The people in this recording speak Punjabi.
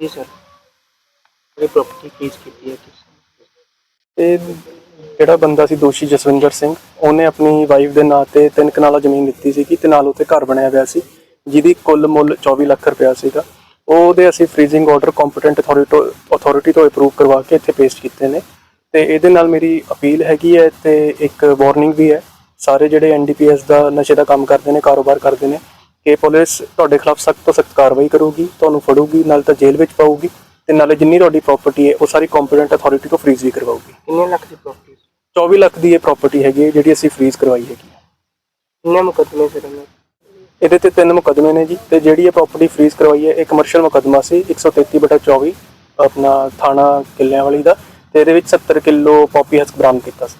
ਜੀ ਸਰ ਇਹ ਪ੍ਰਾਪਰਟੀ ਫ੍ਰੀਜ਼ ਕੀਤੀ ਹੈ ਤੁਸੀਂ ਇਹ ਜਿਹੜਾ ਬੰਦਾ ਸੀ ਦੋਸ਼ੀ ਜਸਵਿੰਦਰ ਸਿੰਘ ਉਹਨੇ ਆਪਣੀ ਵਾਈਫ ਦੇ ਨਾਂ ਤੇ ਤਿੰਨ ਕਨਾਲਾ ਜ਼ਮੀਨ ਦਿੱਤੀ ਸੀ ਤੇ ਨਾਲ ਉੱਤੇ ਘਰ ਬਣਾਇਆ ਹੋਇਆ ਸੀ ਜਿਹਦੀ ਕੁੱਲ ਮੁੱਲ 24 ਲੱਖ ਰੁਪਇਆ ਸੀਗਾ ਉਹਦੇ ਅਸੀਂ ਫ੍ਰੀਜ਼ਿੰਗ ਆਰਡਰ ਕੰਪੀਟੈਂਟ ਅਥਾਰਟੀ ਤੋਂ ਅਪਰੂਵ ਕਰਵਾ ਕੇ ਇੱਥੇ ਪੇਸ਼ ਕੀਤੇ ਨੇ ਤੇ ਇਹਦੇ ਨਾਲ ਮੇਰੀ ਅਪੀਲ ਹੈਗੀ ਹੈ ਤੇ ਇੱਕ ਵਾਰਨਿੰਗ ਵੀ ਹੈ ਸਾਰੇ ਜਿਹੜੇ ਐਨਡੀਪੀਐਸ ਦਾ ਨਸ਼ੇ ਦਾ ਕੰਮ ਕਰਦੇ ਨੇ ਕਾਰੋਬਾਰ ਕਰਦੇ ਨੇ ਕਿ ਪੁਲਿਸ ਤੁਹਾਡੇ ਖਿਲਾਫ ਸਖਤ ਤੋਂ ਸਖਤ ਕਾਰਵਾਈ ਕਰੂਗੀ ਤੁਹਾਨੂੰ ਫੜੂਗੀ ਨਾਲ ਤਾਂ ਜੇਲ੍ਹ ਵਿੱਚ ਪਾਊਗੀ ਤੇ ਨਾਲੇ ਜਿੰਨੀ ਤੁਹਾਡੀ ਪ੍ਰਾਪਰਟੀ ਹੈ ਉਹ ਸਾਰੀ ਕੰਪੀਟੈਂਟ ਅਥਾਰਟੀ ਤੋਂ ਫ੍ਰੀਜ਼ ਵੀ ਕਰਵਾਊਗੀ ਕਿੰਨੇ ਲੱਖ ਦੀ ਪ੍ਰਾਪਰਟੀ 24 ਲੱਖ ਦੀ ਇਹ ਪ੍ਰਾਪਰਟੀ ਹੈਗੀ ਹੈ ਜਿਹੜੀ ਅਸੀਂ ਫ੍ਰੀਜ਼ ਕਰਵਾਈ ਹੈਗੀ ਹੈ। ਕਿੰਨੇ ਮੁਕੱਦਮੇ ਸਰ ਇਹਨਾਂ ਦੇ? ਇਹਦੇ ਤੇ ਤਿੰਨ ਮੁਕੱਦਮੇ ਨੇ ਜੀ ਤੇ ਜਿਹੜੀ ਇਹ ਪ੍ਰਾਪਰਟੀ ਫ੍ਰੀਜ਼ ਕਰਵਾਈ ਹੈ ਇਹ ਕਮਰਸ਼ੀਅਲ ਮੁਕੱਦਮਾ ਸੀ 133/24 ਆਪਣਾ ਥਾਣਾ ਕਿੱਲਿਆਂ ਵਾਲੀ ਦਾ ਤੇ ਇਹਦੇ ਵਿੱਚ 70 ਕਿਲੋ ਪੌਪੀ ਹਸਕ ਬਰਾਮਦ ਕੀਤਾ ਸੀ